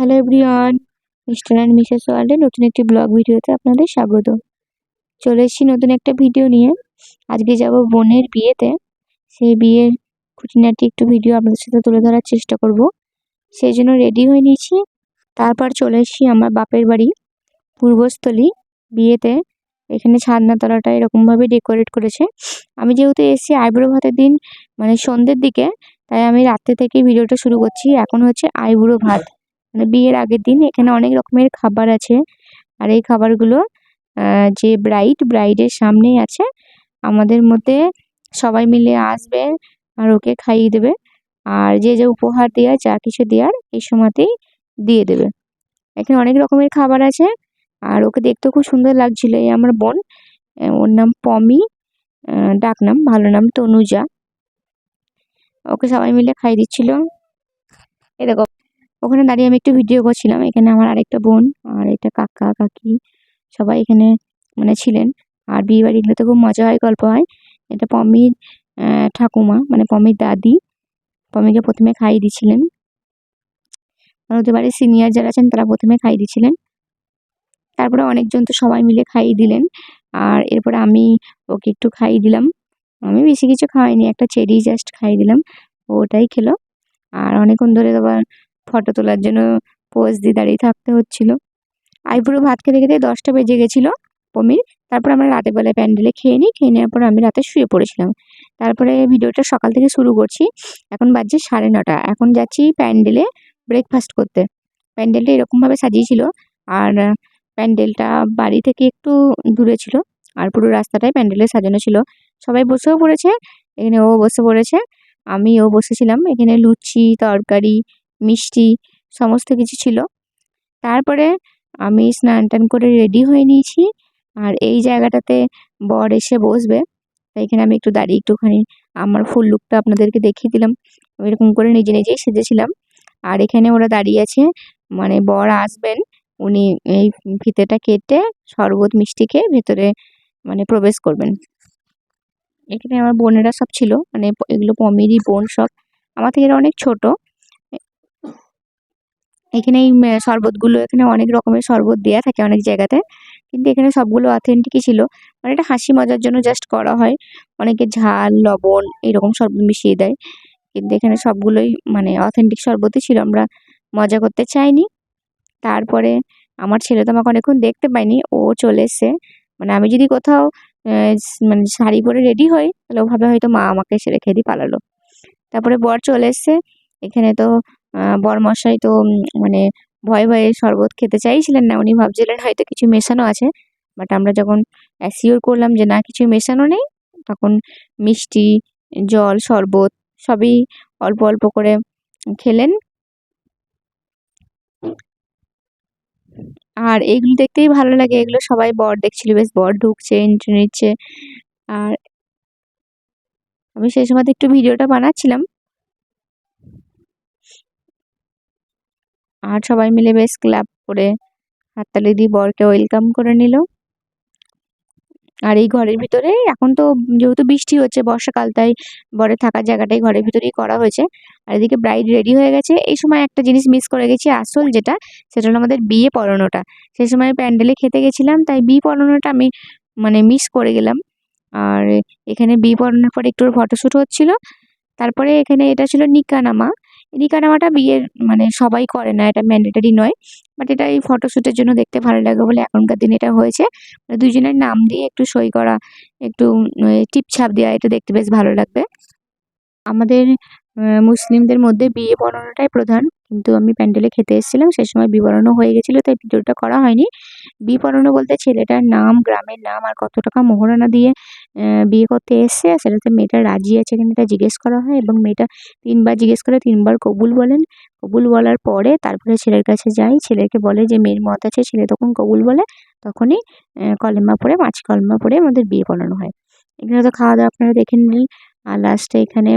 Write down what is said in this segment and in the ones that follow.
Hello everyone mister and missus ওয়ার্ল্ডে নতুন একটি ব্লগ ভিডিওতে আপনাদের স্বাগত। চলে এসেছি নতুন একটা ভিডিও নিয়ে। আজকে যাব বোনের বিয়েতে। সেই বিয়ের খুঁটিনাটি একটু ভিডিও আপনাদের সাথে তুলে ধরার চেষ্টা করব। সেই জন্য রেডি হয়ে নিয়েছি। তারপর চলে এসেছি আমার বাপের বাড়ি, পূর্বস্থলী বিয়েতে। এখানে ছাদনাতলাটা এরকমভাবে ডেকোরেট করেছে। আমি যেহেতু এসেছি আইব্রো ভাতের দিন মানে সন্ধ্যের দিকে, তাই আমি রাত্রে থেকে ভিডিওটা শুরু করছি। এখন হচ্ছে আইবুড়ো ভাত। বিয়ের আগের দিন এখানে অনেক রকমের খাবার আছে। আর এই খাবারগুলো যে ব্রাইড ব্রাইডের সামনেই আছে। আমাদের মধ্যে সবাই মিলে আসবে আর ওকে খাইয়ে দেবে। আর যে যে উপহার দেওয়ার যা কিছু দেওয়ার এই সময়তেই দিয়ে দেবে। এখানে অনেক রকমের খাবার আছে। আর ওকে দেখতেও খুব সুন্দর লাগছিল। এই আমার বোন ওর নাম পমি ডাক নাম, ভালো নাম তনুজা। ওকে সবাই মিলে খাই দিচ্ছিল। এরকম ওখানে দাঁড়িয়ে আমি একটু ভিডিও করছিলাম। এখানে আমার আরেকটা বোন আর এটা কাকা, কাকি সবাই এখানে মানে ছিলেন। আর বিয়ে বাড়িগুলোতে খুব মজা হয়, গল্প হয়। এটা পমির ঠাকুমা মানে পমির দাদি। পমিকে প্রথমে খাইয়ে দিচ্ছিলেন আর ওদের বাড়ির সিনিয়র যারা আছেন, তারা প্রথমে খাইয়ে দিচ্ছিলেন তারপরে অনেকজন তো সবাই মিলে খাইয়ে দিলেন। আর এরপরে আমি ওকে একটু খাইয়ে দিলাম। আমি বেশি কিছু খাওয়াইনি একটা চেরি জাস্ট খাইয়ে দিলাম। ওটাই খেলো। আর অনেকক্ষণ ধরে আবার ফটো তোলার জন্য পোজ দিয়ে দাঁড়িয়ে থাকতে হচ্ছিল। আইবুড়ো ভাত খেতে খেতে দশটা বেজে গেছিল পমির তারপর আমরা রাতের বেলায় প্যান্ডেলে খেয়ে নিই, খেয়ে নেওয়ার পর আমি রাতে শুয়ে পড়েছিলাম। তারপরে ভিডিওটা সকাল থেকে শুরু করছি। এখন বাজছে সাড়ে নটা। এখন যাচ্ছি প্যান্ডেলে ব্রেকফাস্ট করতে। প্যান্ডেলটা এরকমভাবে সাজিয়েছিল। আর প্যান্ডেলটা বাড়ি থেকে একটু দূরে ছিল। আর পুরো রাস্তাটাই প্যান্ডেলে সাজানো ছিল। সবাই বসেও পড়েছে। এখানে ও বসে পড়েছে। আমিও বসেছিলাম। এখানে লুচি, তরকারি মিষ্টি সমস্ত কিছু ছিল। তারপরে আমি স্নান টান করে রেডি হয়ে নিয়েছি। আর এই জায়গাটাতে বর এসে বসবে। তাই এখানে আমি একটু দাঁড়িয়ে একটুখানি আমার ফুল লুকটা আপনাদেরকে দেখিয়ে দিলাম। এরকম করে নিজে নিজেই সেজেছিলাম। আর এখানে ওরা দাঁড়িয়ে আছে। মানে বর আসবেন। উনি এই ফিতেটা কেটে শরবত, মিষ্টি খেয়ে ভেতরে মানে প্রবেশ করবেন। এখানে আমার বোনেরা সব ছিল। মানে এগুলো পমিরই বোন সব। আমার থেকে অনেক ছোট। এখানে এই শরবতগুলো এখানে অনেক রকমের শরবত দেওয়া থাকে অনেক জায়গাতে। কিন্তু এখানে সবগুলো অথেন্টিকই ছিল। মানে এটা হাসি মজার জন্য জাস্ট করা হয়। অনেকে ঝাল, লবণ এরকম শরবত মিশিয়ে দেয়। কিন্তু এখানে সবগুলোই মানে অথেন্টিক শরবতই ছিল। আমরা মজা করতে চাইনি। তারপরে আমার ছেলে তো আমাকে অনেকক্ষণ দেখতে পাইনি ও চলে এসছে। মানে আমি যদি কোথাও মানে শাড়ি পরে রেডি হই, তাহলে ওভাবে হয়তো মা আমাকে এসে রেখে দিয়ে পালালো। তারপরে বর চলে এসছে। এখানে তো বরমশাই তো মানে ভয়ে ভয়ে শরবত খেতে চাইছিলেন না। উনি ভাবছিলেন হয়তো কিছু মেশানো আছে। বাট আমরা যখন অ্যাসিওর করলাম যে না, কিছু মেশানো নেই, তখন মিষ্টি, জল, শরবত সবই অল্প অল্প করে খেলেন। আর এগুলো দেখতেই ভালো লাগে। এগুলো সবাই বর দেখছিল, বেশ বর ঢুকছে এন্ট্রি নিচ্ছে। আর আমি সেই সময় একটু ভিডিওটা বানাচ্ছিলাম। আর সবাই মিলে বেশ ক্লাব করে হাততালি দিয়ে বরকে ওয়েলকাম করে নিল। আর এই ঘরের ভিতরে এখন তো যেহেতু বৃষ্টি হচ্ছে, বর্ষাকাল, তাই বরের থাকার জায়গাটাই ঘরের ভিতরেই করা হয়েছে। আর এদিকে ব্রাইড রেডি হয়ে গেছে। এই সময় একটা জিনিস মিস করে গেছি আসল যেটা, সেটা হলো আমাদের বিয়ে পড়ানোটা সেই সময় প্যান্ডেলে খেতে গেছিলাম, তাই বিয়ে পড়ানোটা আমি মানে মিস করে গেলাম। আর এখানে বিয়ে পড়ানোর পর একটু ফটোশ্যুট হচ্ছিল। তারপরে এখানে এটা ছিল নিকানামা। নিকানামাটা বিয়ের মানে সবাই করে না, এটা ম্যান্ডেটারি নয়। বাট এটা এই ফটোশ্যুটের জন্য দেখতে ভালো লাগে বলে এখনকার দিনে এটা হয়েছে। মানে দুজনের নাম দিয়ে একটু সই করা, একটু টিপছাপ দেওয়া এটা দেখতে বেশ ভালো লাগবে। আমাদের মুসলিমদের মধ্যে বিয়ে পড়ানোটাই প্রধান। কিন্তু আমি প্যান্ডেলে খেতে এসেছিলাম, সেই সময় বিবরণও হয়ে গেছিল, তাই ভিডিওটা করা হয়নি। পড়ানো বলতে ছেলেটার নাম, গ্রামের নাম আর কত টাকা মোহরানা দিয়ে বিয়ে করতে এসছে। সেটাতে মেয়েটা রাজি আছে কিনা এটা জিজ্ঞেস করা হয় এবং মেয়েটা তিনবার জিজ্ঞেস করে তিনবার কবুল বলেন। কবুল বলার পরে তারপরে ছেলের কাছে যাই, ছেলেকে বলে যে, মেয়ের মত আছে, ছেলে তখন কবুল বলে, তখনই কলেমা পড়ে মাছ কলেমা পড়ে আমাদের বিয়ে পড়ানো হয়। এখানে তো খাওয়া দাওয়া আপনারা দেখে নিলেন আর লাস্টে এখানে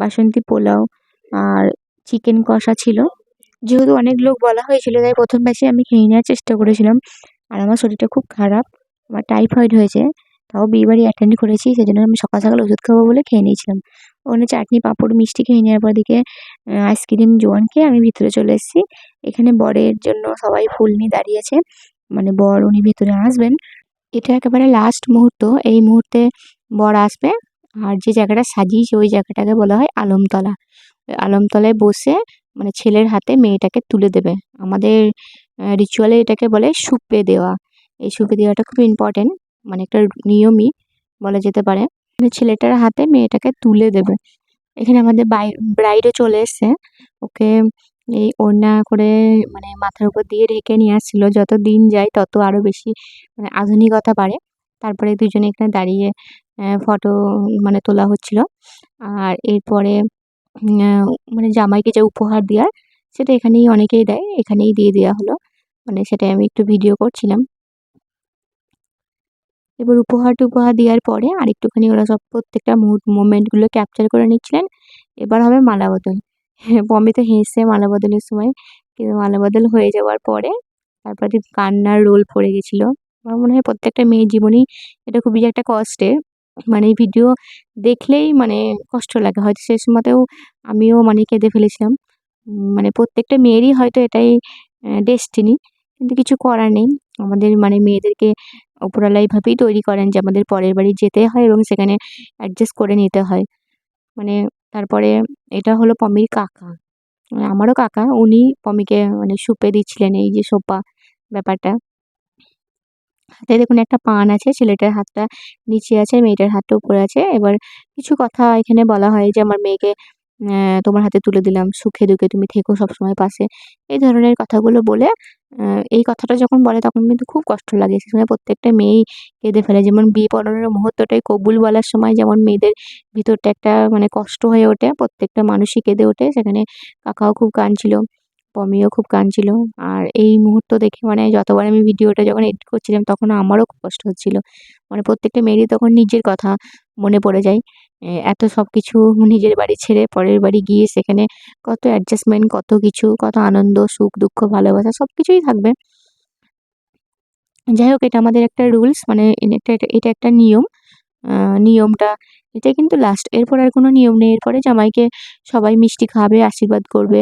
বাসন্তী পোলাও আর চিকেন কষা ছিল। যেহেতু অনেক লোক বলা হয়েছিল, তাই প্রথম ব্যাচে আমি খেয়ে নেওয়ার চেষ্টা করেছিলাম। আর আমার শরীরটা খুব খারাপ, আমার টাইফয়েড হয়েছে, তাও বিয়েবাড়ি অ্যাটেন্ড করেছি, সেজন্য আমি সকাল সকাল ওষুধ খাব বলে খেয়ে নিয়েছিলাম। ওখানে চাটনি, পাঁপড়, মিষ্টি খেয়ে নেওয়ার পর দিকে আইসক্রিম জোয়ান খেয়ে আমি ভিতরে চলে এসেছি। এখানে বরের জন্য সবাই ফুল নিয়ে দাঁড়িয়েছে মানে বর উনি ভিতরে আসবেন। এটা একেবারে লাস্ট মুহূর্ত, এই মুহূর্তে বর আসবে। আর যে জায়গাটা সাজিয়েছে, ওই জায়গাটাকে বলা হয় আলমতলা। আলমতলায় বসে মানে ছেলের হাতে মেয়েটাকে তুলে দেবে। আমাদের রিচুয়ালে এটাকে বলে সুপে দেওয়া। এই সুপে দেওয়াটা খুব ইম্পর্টেন্ট মানে একটা নিয়মই বলা যেতে পারে। মানে ছেলেটার হাতে মেয়েটাকে তুলে দেবে। এখানে আমাদের ব্রাইডও চলে এসছে। ওকে এই ওড়না করে মানে মাথার উপর দিয়ে ঢেকে নিয়ে আসছিল। যত দিন যায় তত আরও বেশি মানে আধুনিকতা বাড়ে। তারপরে দুজনে এখানে দাঁড়িয়ে ফটো মানে তোলা হচ্ছিল। আর এরপরে মানে জামাইকে যে উপহার দেওয়ার সেটা এখানেই অনেকেই দেয়, এখানেই দিয়ে দেওয়া হলো। মানে সেটাই আমি একটু ভিডিও করছিলাম। এবার উপহার টুপহার দেওয়ার পরে আর একটুখানি ওরা সব প্রত্যেকটা মোমেন্টগুলো ক্যাপচার করে নিচ্ছিলেন। এবার হবে মালা বদল। পম্মি তো হেসে মালা বদলের সময়, কিন্তু মালা বদল হয়ে যাওয়ার পরে তারপরে কান্নার রোল পড়ে গেছিল, আমার মনে হয় প্রত্যেকটা মেয়ের জীবনেই এটা খুবই একটা কষ্টের। মানে এই ভিডিও দেখলেই মানে কষ্ট লাগে। হয়তো সেই সময়তেও আমিও মানে কেঁদে ফেলেছিলাম। মানে প্রত্যেকটা মেয়েরই হয়তো এটাই ডেস্টিনি কিন্তু কিছু করার নেই। আমাদের মানে মেয়েদেরকে ওপরওয়ালা এইভাবেই তৈরি করেন যে আমাদের পরের বাড়ি যেতে হয় এবং সেখানে অ্যাডজাস্ট করে নিতে হয়। মানে তারপরে এটা হলো পমির কাকা। মানে আমারও কাকা, উনি পমিকে মানে সুপে দিচ্ছিলেন এই যে সোপা ব্যাপারটা। হাতে দেখুন একটা পান আছে, ছেলেটার হাতটা নিচে আছে, মেয়েটার হাতটা উপরে আছে। এবার কিছু কথা এখানে বলা হয় যে, আমার মেয়েকে তোমার হাতে তুলে দিলাম, সুখে দুঃখে তুমি থেকো সবসময় পাশে। এই ধরনের কথাগুলো বলে এই কথাটা যখন বলে তখন কিন্তু খুব কষ্ট লাগে। সে সময় প্রত্যেকটা মেয়েই কেঁদে ফেলে। যেমন বিয়ে পড়ানোর মুহূর্তটাই কবুল বলার সময় যেমন মেয়েদের ভিতরটা একটা মানে কষ্ট হয়ে ওঠে, প্রত্যেকটা মানুষই কেঁদে ওঠে। সেখানে কাকাও খুব কাঁদছিল। পমিও খুব কাঁদছিল আর এই মুহূর্ত দেখে মানে যতবার আমি ভিডিওটা যখন এডিট করছিলাম তখন আমারও খুব কষ্ট হচ্ছিল। মানে প্রত্যেকটা মেয়েরই তখন নিজের কথা মনে পড়ে যায়। এত সব কিছু নিজের বাড়ি ছেড়ে পরের বাড়ি গিয়ে সেখানে কত অ্যাডজাস্টমেন্ট কত কিছু, কত আনন্দ, সুখ, দুঃখ, ভালোবাসা সব কিছুই থাকবে। যাই হোক, এটা আমাদের একটা রুলস মানে এটা এটা একটা নিয়ম। নিয়মটা, এটা কিন্তু লাস্ট এরপর আর কোনো নিয়ম নেই। এরপরে জামাইকে সবাই মিষ্টি খাবে, আশীর্বাদ করবে।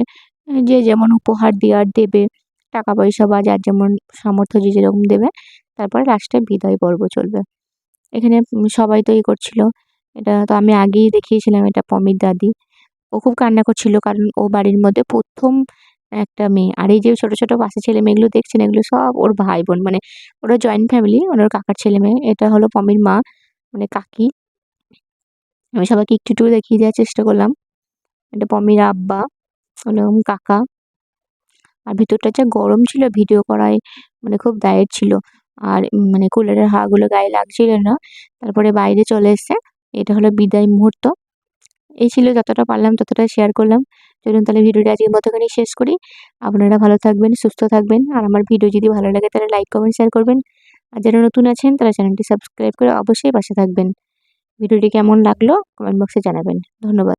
যে যেমন উপহার দেওয়ার দেবে টাকা পয়সা বা যার যেমন সামর্থ্য যে যেরকম দেবে, তারপরে লাস্টে বিদায় পর্ব চলবে। এখানে সবাই তো ই করছিল, এটা তো আমি আগেই দেখিয়েছিলাম এটা পমির দাদি। ও খুব কান্না করছিল কারণ ও বাড়ির মধ্যে প্রথম একটা মেয়ে। আর এই যে ছোটো ছোটো পাশে ছেলে মেয়েগুলো দেখছেন, এগুলো সব ওর ভাই বোন মানে ওরা জয়েন্ট ফ্যামিলি ওনার কাকার ছেলে মেয়ে। এটা হলো পমির মা মানে কাকি। আমি সবাইকে একটু একটু দেখিয়ে দেওয়ার চেষ্টা করলাম। এটা পমির আব্বা। হলো কাকা। আর ভিতরটা যা গরম ছিল, ভিডিও করায় মানে খুব দায়ের ছিল। আর মানে কুলারের হাওয়াগুলো গায়ে লাগছিল না। তারপরে বাইরে চলে এসছে। এটা হলো বিদায় মুহূর্ত। এই ছিল যতটা পারলাম, ততটা শেয়ার করলাম। চলুন তাহলে ভিডিওটা আজকের মতোখানি শেষ করি। আপনারা ভালো থাকবেন, সুস্থ থাকবেন। আর আমার ভিডিও যদি ভালো লাগে, তাহলে লাইক কমেন্ট শেয়ার করবেন। আর যারা নতুন আছেন, তারা চ্যানেলটি সাবস্ক্রাইব করে অবশ্যই পাশে থাকবেন। ভিডিওটি কেমন লাগল কমেন্ট বক্সে জানাবেন। ধন্যবাদ।